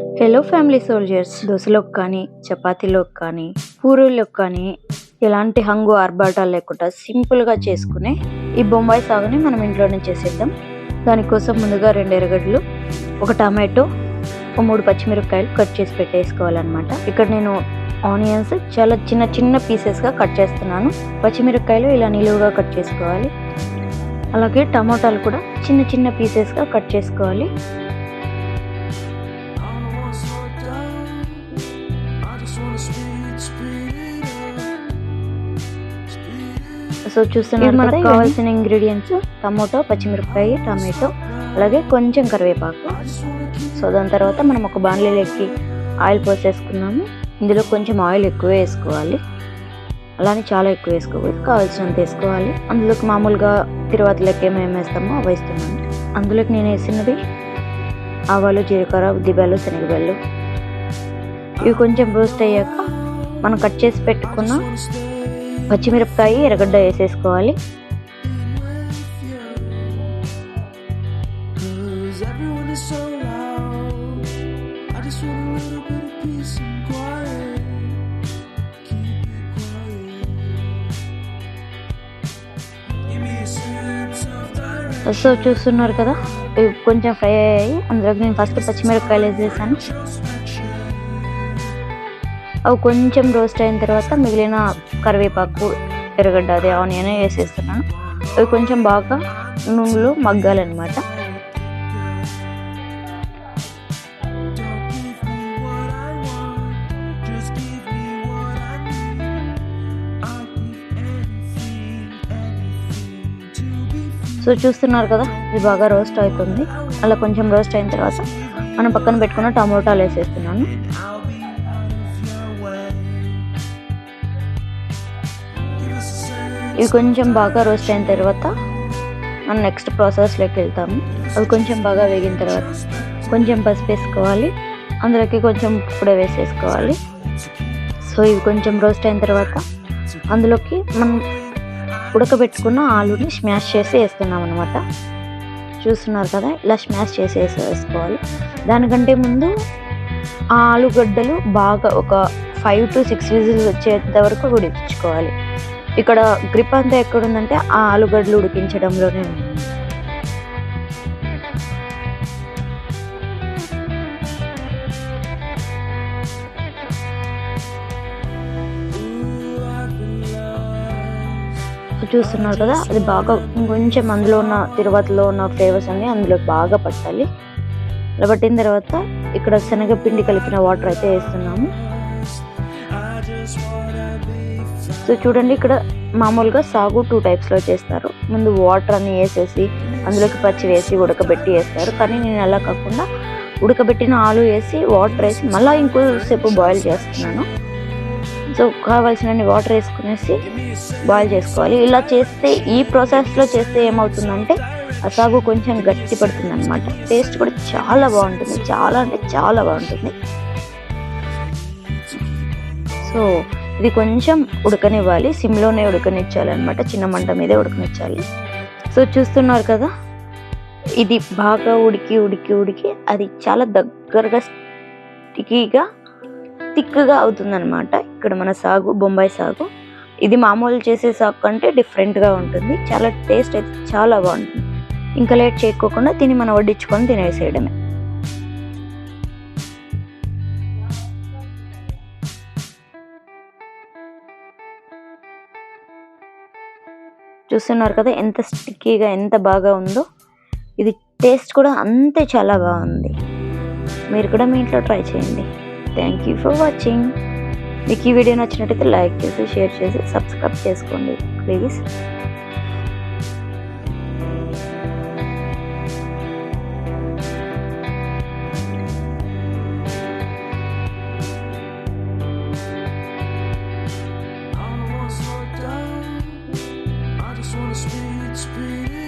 Hello family soldiers దోశలోకి కానీ చపాతీలోకి కానీ పూరీలోకి కానీ ఎలాంటి హంగు ఆర్భాటాలు లేకుండా సింపుల్గా చేసుకునే ఈ బొంబాయి సాగుని మనం ఇంట్లోనే చేసేద్దాం. దానికోసం ముందుగా రెండు ఎర్రగడ్డలు ఒక టమాటో ఒక మూడు పచ్చిమిరపకాయలు కట్ చేసి పెట్టేసుకోవాలన్నమాట. ఇక్కడ నేను ఆనియన్స్ చాలా చిన్న చిన్న పీసెస్గా కట్ చేస్తున్నాను. పచ్చిమిరపకాయలు ఇలా నిలువుగా కట్ చేసుకోవాలి. అలాగే టమాటాలు కూడా చిన్న చిన్న పీసెస్గా కట్ చేసుకోవాలి. సో చూస్తున్నారు మనకు కావాల్సిన ఇంగ్రీడియంట్స్. టమాటో పచ్చిమిరపకాయ టమాటో అలాగే కొంచెం కరివేపాకు. సో దాని తర్వాత మనం ఒక బాణలీలోకి ఆయిల్ పోసేసుకున్నాము. ఇందులో కొంచెం ఆయిల్ ఎక్కువ వేసుకోవాలి. అలానే చాలా ఎక్కువ వేసుకోకూడదు కావాల్సినంత వేసుకోవాలి. అందులోకి మామూలుగా తిరువాతలోకి ఏమేమి వేస్తామో అవి వేస్తున్నాను. అందులోకి నేను వేసినవి ఆవాలు జీలకర్ర ఉద్దిబెల్లు శనగబెల్లు ఇవి కొంచెం రోస్ట్ అయ్యాక మనం కట్ చేసి పెట్టుకున్న పచ్చిమిరపకాయ ఎర్రగడ్డ వేసేసుకోవాలి. సో చూస్తున్నారు కదా ఇవి కొంచెం ఫ్రై అయ్యాయి అందులోకి నేను ఫస్ట్ పచ్చిమిరపకాయలు వేసేసాను అవి కొంచెం రోస్ట్ అయిన తర్వాత మిగిలిన కరివేపాకు ఎర్రగడ్డ అదే ఆనియన్ వేసేస్తున్నాను. అవి కొంచెం బాగా నూనెలో మగ్గాలన్నమాట. సో చూస్తున్నారు కదా ఇది బాగా రోస్ట్ అవుతుంది. అలా కొంచెం రోస్ట్ అయిన తర్వాత మనం పక్కన పెట్టుకున్న టమోటాలు వేసేస్తున్నాను. ఇవి కొంచెం బాగా రోస్ట్ అయిన తర్వాత మనం నెక్స్ట్ ప్రాసెస్లోకి వెళ్తాము. అవి కొంచెం బాగా వేగిన తర్వాత కొంచెం పసుపు వేసుకోవాలి. అందులోకి కొంచెం ఉప్పు కూడా వేసేసుకోవాలి. సో ఇవి కొంచెం రోస్ట్ అయిన తర్వాత అందులోకి మనం ఉడకబెట్టుకున్న ఆలుని స్మాష్ చేసి వేస్తున్నాం అనమాట చూస్తున్నారు కదా ఇలా స్మాష్ చేసి వేసి వేసుకోవాలి. దానికంటే ముందు ఆ ఆలుగడ్డలు బాగా ఒక ఫైవ్ టు సిక్స్ విజిల్స్ వచ్చేంత వరకు ఉడికించుకోవాలి ఇక్కడ గ్రిప్ అంతా ఎక్కడ ఉందంటే ఆ ఆలుగడ్డలు ఉడికించడంలోనే ఉంది. చూస్తున్నారు కదా అది బాగా కొంచెం అందులో ఉన్న తిరువాతలో ఉన్న ఫ్లేవర్స్ అన్ని అందులో బాగా పట్టాలి. అలా పట్టిన తర్వాత ఇక్కడ శనగపిండి కలిపిన వాటర్ అయితే వేస్తున్నాము. సో చూడండి ఇక్కడ మామూలుగా సాగు టూ టైప్స్లో చేస్తారు. ముందు వాటర్ అన్ని వేసేసి అందులోకి పచ్చి వేసి ఉడకబెట్టి వేస్తారు. కానీ నేను అలా కాకుండా ఉడకబెట్టిన ఆలు వేసి వాటర్ వేసి మళ్ళీ ఇంకోసేపు బాయిల్ చేస్తున్నాను. సో కావాల్సినన్ని వాటర్ వేసుకునేసి బాయిల్ చేసుకోవాలి. ఇలా చేస్తే ఈ ప్రాసెస్లో చేస్తే ఏమవుతుందంటే ఆ సాగు కొంచెం గట్టి పడుతుంది అనమాట టేస్ట్ కూడా చాలా బాగుంటుంది. చాలా అంటే చాలా బాగుంటుంది. సో ఇది కొంచెం ఉడకనివ్వాలి. సిమ్లోనే ఉడకనిచ్చాలి అనమాట చిన్న మంట మీదే ఉడకనిచ్చాలి. సో చూస్తున్నారు కదా? ఇది బాగా ఉడికి ఉడికి ఉడికి అది చాలా దగ్గరగా స్టికీగా థిక్గా అవుతుందన్నమాట. ఇక్కడ మన సాగు బొంబాయి సాగు. ఇది మామూలు చేసే సాగు కంటే డిఫరెంట్గా ఉంటుంది. చాలా టేస్ట్ అయితే చాలా బాగుంటుంది. ఇంకా లేట్ చేయకోకుండా తిని మనం వడ్డించుకొని తినేసేయడమే. చూస్తున్నారు కదా ఎంత స్టిక్కీగా ఎంత బాగా ఉందో. ఇది టేస్ట్ కూడా అంతే చాలా బాగుంది. మీరు కూడా మీ ఇంట్లో ట్రై చేయండి. థ్యాంక్ యూ ఫర్ వాచింగ్ మీకు ఈ వీడియో నచ్చినట్టయితే లైక్ చేసి షేర్ చేసి సబ్స్క్రైబ్ చేసుకోండి please just wanna speed, speed.